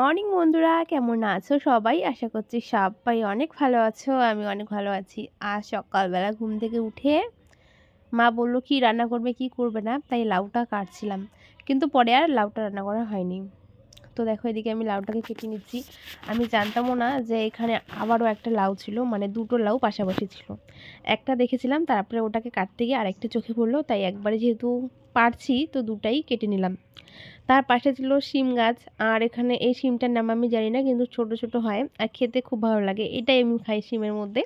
Morning, বন্ধুরা। কেমন আছো সবাই? আশা করছি সবাই অনেক ভালো আছো, আমি অনেক ভালো আছি। আর সকালবেলা ঘুম থেকে উঠে মা বলল, কি রান্না করবে, কি করবে না? তাই লাউটা কাটছিলাম। কিন্তু পরে আর লাউটা রান্না করা হয়নি। তো দেখো এদিকে আমি লাউটাকে কেটে নিচ্ছি। আমি জানতামও না যে এখানে আবারও একটা লাউ ছিল মানে দুটো লাউ পাশাপাশি ছিল। একটা দেখেছিলাম, তারপরে ওটাকে কাটতে গিয়ে আরেকটা চোখে পড়ল, তাই একবারে যেহেতু পারছি, তো দুটাই কেটে নিলাম। তার পাশে ছিল শিম গাছ, আর এখানে এই শিমটার নাম আমি জানি না, কিন্তু ছোট ছোট হয়, আর খেতে খুব ভালো লাগে। এটাই আমি খাই শিমের মধ্যে।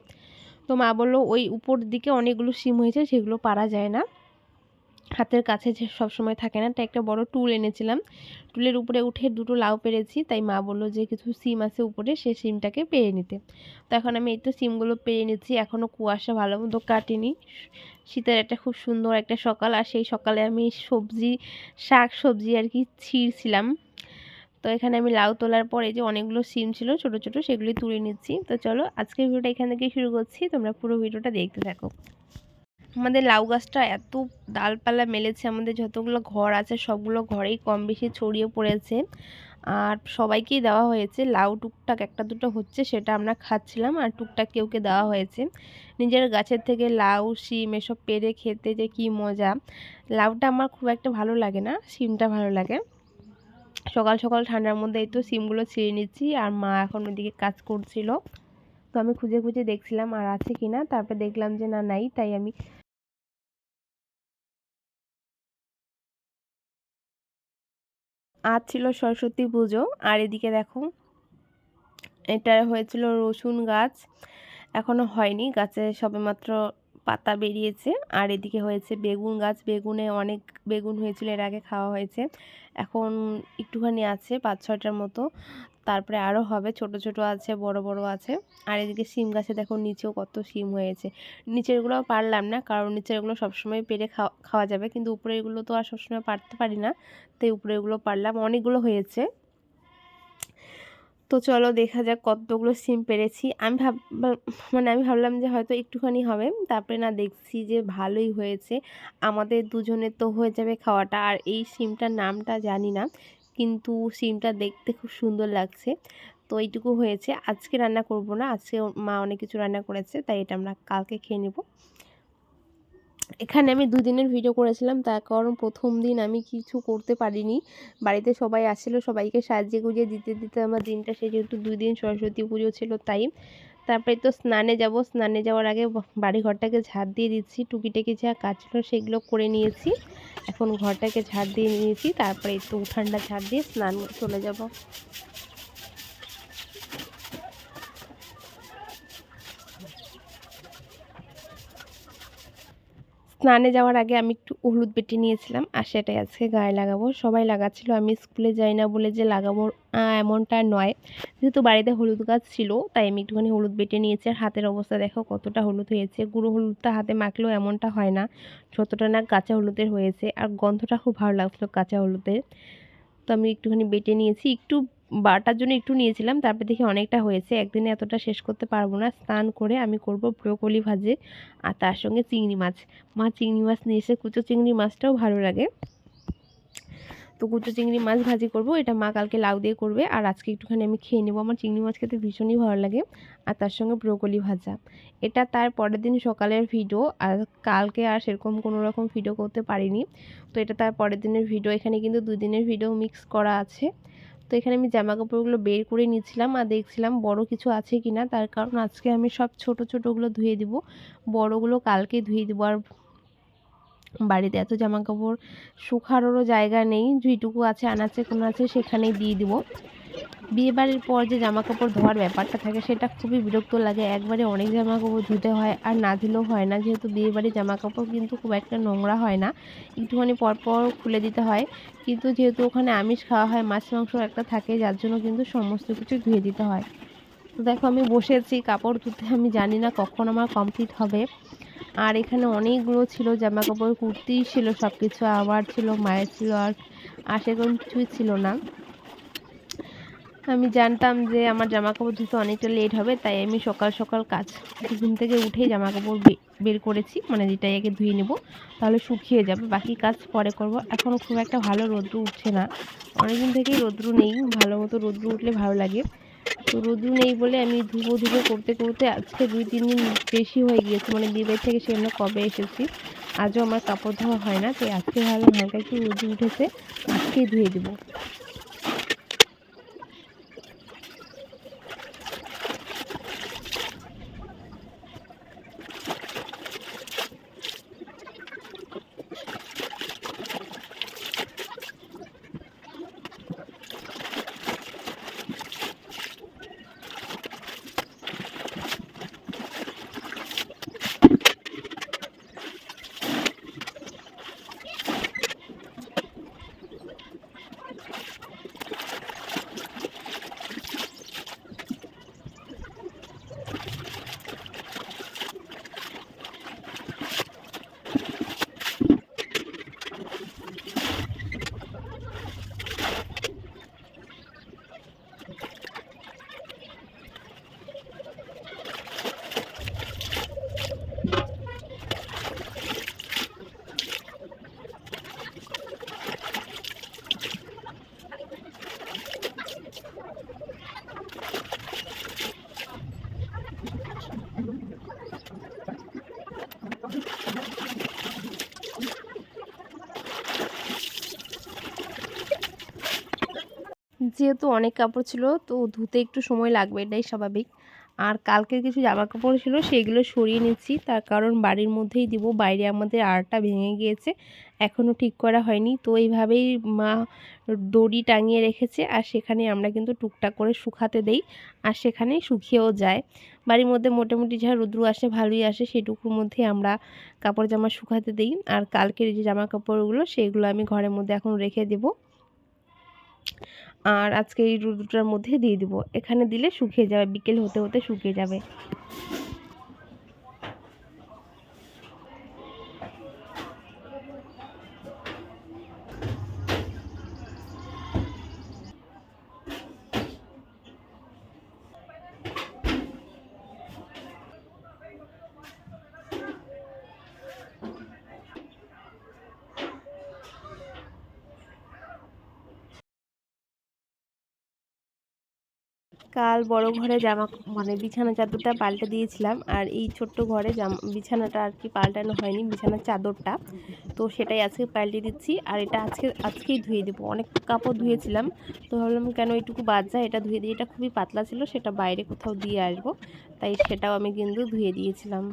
তো মা বলল, ওই উপর দিকে অনেকগুলো শিম হয়েছে, সেগুলো পারা যায় না। হাতের কাছে যে সবসময় থাকে না, তাই একটা বড় টুল এনেছিলাম। টুলের উপরে উঠে দুটো লাউ পেরেছি, তাই মা বলল যে কিছু সিম আছে উপরে, সে সিমটাকে পেরে নিতে। তো এখন আমি এই তো সিমগুলো পেরে নিচ্ছি এখনও কুয়াশা ভালো মতো কাটেনি। শীতের একটা খুব সুন্দর একটা সকাল, আর সেই সকালে আমি সবজি, শাক সবজি আর কি ছিঁড়ছিলাম। তো এখানে আমি লাউ তোলার পরে যে অনেকগুলো সিম ছিল, ছোট ছোট সেগুলি তুলে নিচ্ছি। তো চলো আজকের ভিডিওটা এখান থেকে শুরু করছি, তোমরা পুরো ভিডিওটা দেখতে থাকো। আমাদের লাউ গাছটা এত ডালপালা মেলেছে, আমাদের যতগুলো ঘর আছে সবগুলো ঘরেই কম বেশি ছড়িয়ে পড়েছে। আর সবাইকেই দেওয়া হয়েছে, লাউ টুকটাক একটা দুটো হচ্ছে সেটা আমরা খাচ্ছিলাম আর টুকটাক কেউকে দেওয়া হয়েছে। নিজের গাছের থেকে লাউ, শিম এসব পেরে খেতে যে কি মজা। লাউটা আমার খুব একটা ভালো লাগে না, শিমটা ভালো লাগে। সকাল সকাল ঠান্ডার মধ্যে এই তো সিমগুলো ছিঁড়ে নিচ্ছি আর মা এখন ওদিকে কাজ করছিল। তো আমি খুঁজে খুঁজে দেখছিলাম আর আছে কি না তারপর দেখলাম যে না নাই, তাই আমি আজ ছিল সরস্বতী পুজো, আর এদিকে দেখো, এটা হয়েছিল রসুন গাছ এখনও হয়নি, গাছে সবেমাত্র পাতা বেরিয়েছে, আর এদিকে হয়েছে বেগুন গাছ, বেগুনে অনেক বেগুন হয়েছিল, এর আগে খাওয়া হয়েছে। এখন একটুখানি আছে পাঁচ ছয়টার মতো। তারপরে আরও হবে, ছোট ছোট আছে, বড় বড় আছে। আর এদিকে সিম গাছে দেখো নিচেও কত সিম হয়েছে। নিচেরগুলো পারলাম না, কারণ নিচেরগুলো সবসময় পেরে খাওয়া খাওয়া যাবে। কিন্তু উপরে এগুলো তো আর সবসময় পারতে পারি না, তাই উপরে এগুলো পারলাম। অনেকগুলো হয়েছে। তো চলো দেখা যাক কতগুলো সিম পেরেছি। আমি ভাব মানে আমি ভাবলাম যে হয়তো একটুখানি হবে, তারপরে না দেখছি যে ভালোই হয়েছে। আমাদের দুজনের তো হয়ে যাবে খাওয়াটা। আর এই সিমটার নামটা জানি না, কিন্তু সিমটা দেখতে খুব সুন্দর লাগছে। তো এইটুকু হয়েছে। আজকে রান্না করব না, আজকে মা অনেক কিছু রান্না করেছে, তাই এটা আমরা কালকে খেয়ে নেব। এখানে আমি দুই দিনের ভিডিও করেছিলাম, তার কারণ প্রথম দিন আমি কিছু করতে পারিনি। বাড়িতে সবাই আসছিল, সবাইকে সাজিয়ে গুজিয়ে দিতে দিতে আমার দিনটা সে যেহেতু দুই দিন সরস্বতী পুজো ছিল তাই। তারপরে তো স্নানে যাব, স্নানে যাওয়ার আগে বাড়ি ঘরটাকে ঝাড় দিয়ে দিচ্ছি, টুকিটাকি যা কাজ ছিল সেগুলো করে নিয়েছি। এখন ঘরটাকে ঝাড় দিয়ে নিয়েছি, তারপরে একটু উঠানটা ঝাড় দিয়ে স্নান চলে যাব। স্নানে যাওয়ার আগে আমি একটু হলুদ বেটে নিয়েছিলাম আর সেটাই আজকে গায়ে লাগাবো। সবাই লাগাচ্ছিল, আমি স্কুলে যাই না বলে যে লাগাবো এমনটা নয়। যেহেতু বাড়িতে হলুদ গাছ ছিল, তাই আমি একটুখানি হলুদ বেটে নিয়েছি আর হাতের অবস্থা দেখো কতটা হলুদ হয়েছে। গুঁড়ো হলুদটা হাতে মাখলেও এমনটা হয় না, যতটা না কাঁচা হলুদের হয়েছে। আর গন্ধটা খুব ভালো লাগছিল কাঁচা হলুদের। তো আমি একটুখানি বেটে নিয়েছি, একটু বাটার জন্য একটু নিয়েছিলাম, তারপরে দেখি অনেকটা হয়েছে। একদিনে এতটা শেষ করতে পারব না। স্নান করে আমি করব ব্রোকলি ভাজে আর তার সঙ্গে চিংড়ি মাছ। মা চিংড়ি মাছ নিয়ে এসে কুচো চিংড়ি মাছটাও ভালো লাগে। তো কুচো চিংড়ি মাছ ভাজি করব, এটা মা কালকে লাউ দিয়ে করবে আর আজকে একটুখানি আমি খেয়ে নেব। আমার চিংড়ি মাছ খেতে ভীষণই ভালো লাগে আর তার সঙ্গে ব্রোকলি ভাজা। এটা তার পরের দিন সকালের ভিডিও আর কালকে আর সেরকম কোনো রকম ভিডিও করতে পারিনি। তো এটা তার পরের দিনের ভিডিও। এখানে কিন্তু দুই দিনের ভিডিও মিক্স করা আছে। তো এখানে আমি জামা কাপড়গুলো বের করে নিয়েছিলাম আর দেখছিলাম বড় কিছু আছে কি না তার কারণ আজকে আমি সব ছোট ছোটোগুলো ধুয়ে দিব, বড়গুলো কালকে ধুয়ে দেবো। আর বাড়িতে এত জামা কাপড় শুকানোরও জায়গা নেই যেটুকু আছে আনাচে কোনো আছে সেখানেই দিয়ে দিব। বিয়ে বাড়ির পর যে জামা কাপড় ধোয়ার ব্যাপারটা থাকে, সেটা খুবই বিরক্ত লাগে। একবারে অনেক জামা কাপড় ধুতে হয় আর না ধুলেও হয় না। যেহেতু বিয়ে বাড়ির জামা কাপড় কিন্তু খুব একটা নোংরা হয় না। একটুখানি পরপর খুলে দিতে হয়। কিন্তু যেহেতু ওখানে আমিষ খাওয়া হয়, মাছ, মাংস একটা থাকে, যার জন্য কিন্তু সমস্ত কিছু ধুয়ে দিতে হয়। তো দেখো, আমি বসেছি। কাপড় ধুতে আমি জানি না কখন আমার কমপ্লিট হবে। আর এখানে অনেকগুলো ছিল জামা কাপড় কুর্তিই ছিল সব কিছু আবার ছিল, মায়ের ছিল, আর আর সেরকম কিছুই ছিল না। আমি জানতাম যে আমার জামা কাপড় ধুতে অনেকটা লেট হবে, তাই আমি সকাল সকাল কাজ, ঘুম থেকে উঠেই জামা কাপড় বের করেছি মানে যেটাই আগে ধুয়ে নেব, তাহলে শুকিয়ে যাবে, বাকি কাজ পরে করব। এখন খুব একটা ভালো রোদ্রু উঠছে না, অনেকদিন থেকেই রোদ্রু নেই, ভালো মতো রোদ্রু উঠলে ভালো লাগে। তো রোদ্রু নেই বলে আমি ধুবো ধুবো করতে করতে আজকে দুই তিন দিন বেশি হয়ে গিয়েছে মানে বিয়ে থেকে সেজন্য কবে এসেছি, আজও আমার কাপড় ধোয়া হয় না, তাই আজকে ভালো হালকা একটু রোদ্রু উঠেছে, আজকেই ধুয়ে দেবো। যেহেতু অনেক কাপড় ছিল, তো ধুতে একটু সময় লাগবে, এটাই স্বাভাবিক। আর কালকের কিছু জামা কাপড় ছিল, সেগুলো সরিয়ে নিচ্ছি। তার কারণ বাড়ির মধ্যেই দিব, বাইরে আমাদের আরটা ভেঙে গিয়েছে এখনও ঠিক করা হয়নি। তো এইভাবেই মা দড়ি টাঙিয়ে রেখেছে, আর সেখানে আমরা কিন্তু টুকটাক করে শুকাতে দেই, আর সেখানেই শুকিয়েও যায়। বাড়ির মধ্যে মোটামুটি যা রুদ্রু আসে, ভালোই আসে, সেটুকুর মধ্যে আমরা কাপড় জামা শুকাতে দিই। আর কালকের যে জামা কাপড়গুলো সেগুলো আমি ঘরের মধ্যে এখন রেখে দেবো। আর আজকে এই রুদুটার মধ্যে দিয়ে দিব। এখানে দিলে শুকিয়ে যাবে, বিকেল হতে হতে শুকিয়ে যাবে। কাল বড় ঘরে জামা মানে বিছানা চাদরটা পাল্টে দিয়েছিলাম আর এই ছোট্ট ঘরে বিছানাটা আর কি পাল্টানো হয়নি, বিছানার চাদরটা। তো সেটাই আজকে পাল্টে দিচ্ছি আর এটা আজকে, আজকেই ধুয়ে দেবো। অনেক কাপড় ধুয়েছিলাম, তো ভাবলাম কেন এইটুকু বাদ যায়, এটা ধুয়ে দিই এটা খুবই পাতলা ছিল, সেটা বাইরে কোথাও দিয়ে আসব। তাই সেটাও আমি কিন্তু ধুয়ে দিয়েছিলাম।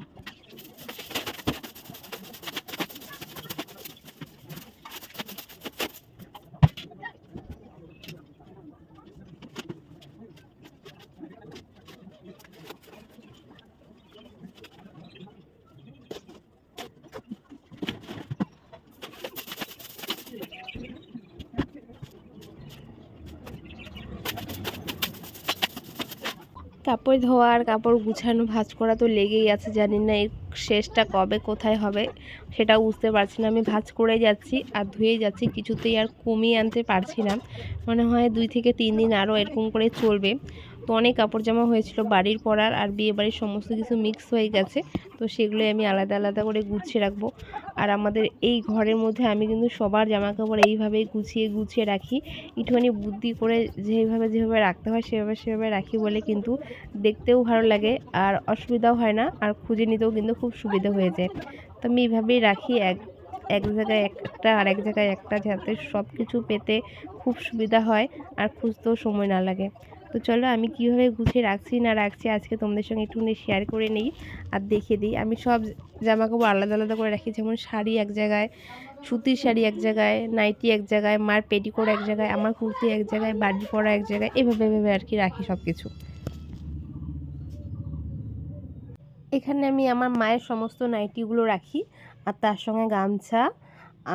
কাপড় ধোয়ার কাপড় গুছানো, ভাজ করা তো লেগেই আছে, জানি না এর শেষটা কবে, কোথায় হবে, সেটা বুঝতে পারছি না। আমি ভাজ করে যাচ্ছি আর ধুয়ে যাচ্ছি, কিছুতেই আর কমিয়ে আনতে পারছি না। মনে হয় দুই থেকে তিন দিন আরও এরকম করে চলবে। তো অনেক কাপড় জামা হয়েছিল, বাড়ির পরার আর বিয়ে বাড়ির সমস্ত কিছু মিক্স হয়ে গেছে। তো সেগুলোই আমি আলাদা আলাদা করে গুছিয়ে রাখব। আর আমাদের এই ঘরের মধ্যে আমি কিন্তু সবার জামা কাপড় এইভাবেই গুছিয়ে গুছিয়ে রাখি। একটুখানি বুদ্ধি করে যেভাবে যেভাবে রাখতে হয় সেভাবে সেভাবে রাখি বলে কিন্তু দেখতেও ভালো লাগে আর অসুবিধাও হয় না আর খুঁজে নিতেও কিন্তু খুব সুবিধা হয়ে যায়। তো আমি এইভাবেই রাখি এক এক জায়গায় একটা আর এক জায়গায় একটা যাতে সব কিছু পেতে খুব সুবিধা হয় আর খুঁজতেও সময় না লাগে। তো চলো আমি কীভাবে গুছিয়ে রাখছি না রাখছি আজকে তোমাদের সঙ্গে একটুখানি শেয়ার করে নিই আর দেখিয়ে দিই। আমি সব জামা কাপড় আলাদা আলাদা করে রাখি, যেমন শাড়ি এক জায়গায়, সুতির শাড়ি এক জায়গায় নাইটি এক জায়গায়, মার পেটিকোট এক জায়গায়, আমার কুর্তি এক জায়গায় বাড়ি পরা এক জায়গায়, এভাবে এভাবে আর কি রাখি সব কিছু এখানে আমি আমার মায়ের সমস্ত নাইটিগুলো রাখি আর তার সঙ্গে গামছা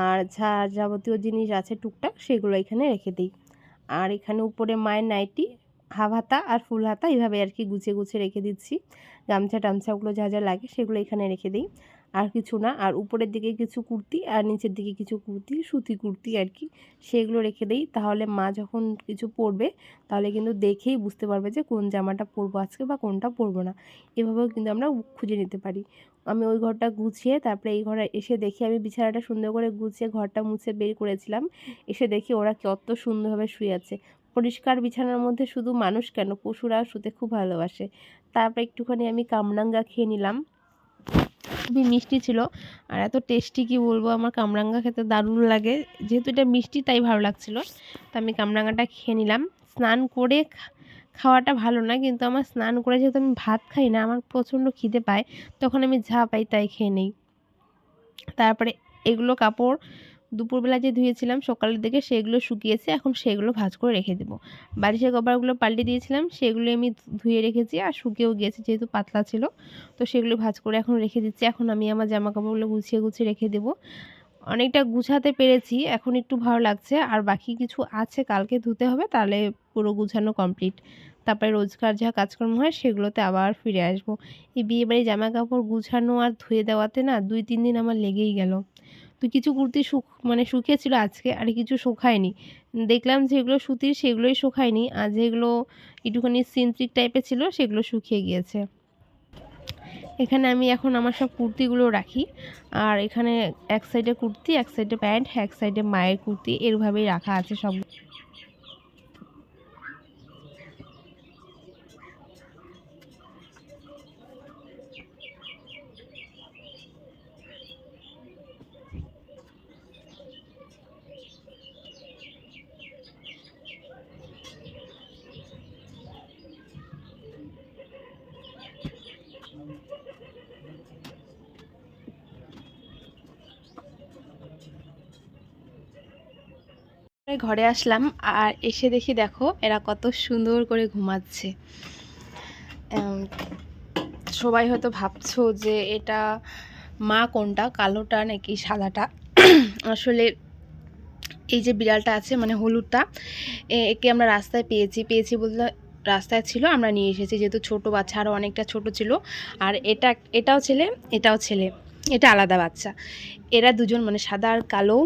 আর যা যাবতীয় জিনিস আছে টুকটাক সেগুলো এখানে রেখে দিই। আর এখানে উপরে মায়ের নাইটি হাফ হাতা আর ফুল হাতা এইভাবে আর কি গুছিয়ে গুছিয়ে রেখে দিচ্ছি। গামছা টামছাগুলো যা যা লাগে সেগুলো এখানে রেখে দিই। আর কিছু না, আর উপরের দিকে কিছু কুর্তি আর নিচের দিকে কিছু কুর্তি, সুতি কুর্তি আর কি সেগুলো রেখে দিই। তাহলে মা যখন কিছু পরবে, তাহলে কিন্তু দেখেই বুঝতে পারবে যে কোন জামাটা পরবো আজকে বা কোনটা পরবো না। এভাবেও কিন্তু আমরা খুঁজে নিতে পারি। আমি ওই ঘরটা গুছিয়ে তারপরে এই ঘরে এসে দেখি আমি বিছানাটা সুন্দর করে গুছিয়ে ঘরটা মুছে বের করেছিলাম। এসে দেখি ওরা কত সুন্দরভাবে শুয়ে আছে। পরিষ্কার বিছানার মধ্যে শুধু মানুষ কেন? পশুরা শুতে খুব ভালোবাসে। তারপর একটুখানি আমি কামরাঙ্গা খেয়ে নিলাম। খুবই মিষ্টি ছিল। আর এত টেস্টি কি বলব? আমার কামরাঙ্গা খেতে দারুণ লাগে। যেহেতু এটা মিষ্টি, তাই ভালো লাগছিল। তো আমি কামরাঙ্গাটা খেয়ে নিলাম। স্নান করে খাওয়াটা ভালো না, কিন্তু আমার স্নান করে যেহেতু আমি ভাত খাই না, আমার প্রচণ্ড খিদে পায়, তখন আমি যা পাই তাই খেয়ে নিই। তারপরে এগুলো কাপড় দুপুরবেলা যে ধুয়েছিলাম, সকালের দিকে সেগুলো শুকিয়েছে, এখন সেগুলো ভাজ করে রেখে দেবো। বালিশের কভারগুলো পাল্টে দিয়েছিলাম, সেগুলো আমি ধুয়ে রেখেছি আর শুকিয়েও গিয়েছে যেহেতু পাতলা ছিল, তো সেগুলো ভাজ করে এখন রেখে দিচ্ছি। এখন আমি আমার জামা কাপড়গুলো গুছিয়ে গুছিয়ে রেখে দেবো। অনেকটা গুছাতে পেরেছি, এখন একটু ভালো লাগছে। আর বাকি কিছু আছে, কালকে ধুতে হবে, তাহলে পুরো গুছানো কমপ্লিট। তারপরে রোজকার যা কাজকর্ম হয়, সেগুলোতে আবার ফিরে আসব। এই বিয়েবাড়ি জামা কাপড় গুছানো আর ধুয়ে দেওয়াতে না দুই তিন দিন আমার লেগেই গেল। তো কিছু কুর্তি শুক মানে শুকিয়েছিল আজকে আর কিছু শুকায়নি। দেখলাম যেগুলো সুতির, সেগুলোই শুকায়নি। আর যেগুলো একটুখানি সিনথ্রিক টাইপের ছিল, সেগুলো শুকিয়ে গিয়েছে। এখানে আমি এখন আমার সব কুর্তিগুলো রাখি। আর এখানে এক সাইডে কুর্তি, এক সাইডে প্যান্ট, এক সাইডে মায়ের কুর্তি, এরভাবেই রাখা আছে সব। ঘরে আসলাম আর এসে দেখি দেখো এরা কত সুন্দর করে ঘুমাচ্ছে। সবাই হয়তো ভাবছ যে এটা মা কোনটা, কালোটা নাকি সাদাটা? আসলে এই যে বিড়ালটা আছে মানে হলুদটা একে আমরা রাস্তায় পেয়েছি। পেয়েছি বলতে রাস্তায় ছিল, আমরা নিয়ে এসেছি। যেহেতু ছোট বাচ্চা আরও অনেকটা ছোট ছিল। আর এটা, এটাও ছেলে এটাও ছেলে। এটা আলাদা বাচ্চা। এরা দুজন মানে সাদা আর কালো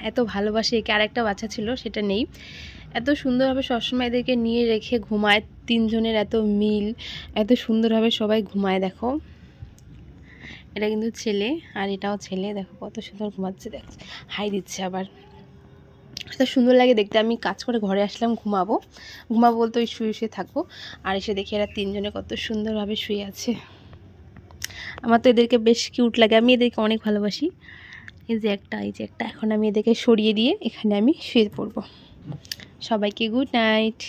এত ভালোবাসে একে আরেকটা বাচ্চা ছিল, সেটা নেই। এত সুন্দরভাবে সবসময় এদেরকে নিয়ে রেখে ঘুমায়, তিনজনের এত মিল, এত সুন্দরভাবে সবাই ঘুমায়, দেখো। এটা কিন্তু ছেলে, আর এটাও ছেলে, দেখো কত সুন্দর ঘুমাচ্ছে, দেখ। হাই দিচ্ছে আবার। এত সুন্দর লাগে দেখতে, আমি কাজ করে ঘরে আসলাম, ঘুমাবো। ঘুমাবো বলতে ওই শুয়ে শুয়ে থাকব। আর এসে দেখি এরা তিনজনে কত সুন্দরভাবে শুয়ে আছে। আমার তো এদেরকে বেশ কিউট লাগে, আমি এদেরকে অনেক ভালোবাসি। এই যে একটা, এই যে একটা। এখন আমি এদেরকে সরিয়ে দিয়ে এখানে আমি শুয়ে পড়ব। সবাইকে গুড নাইট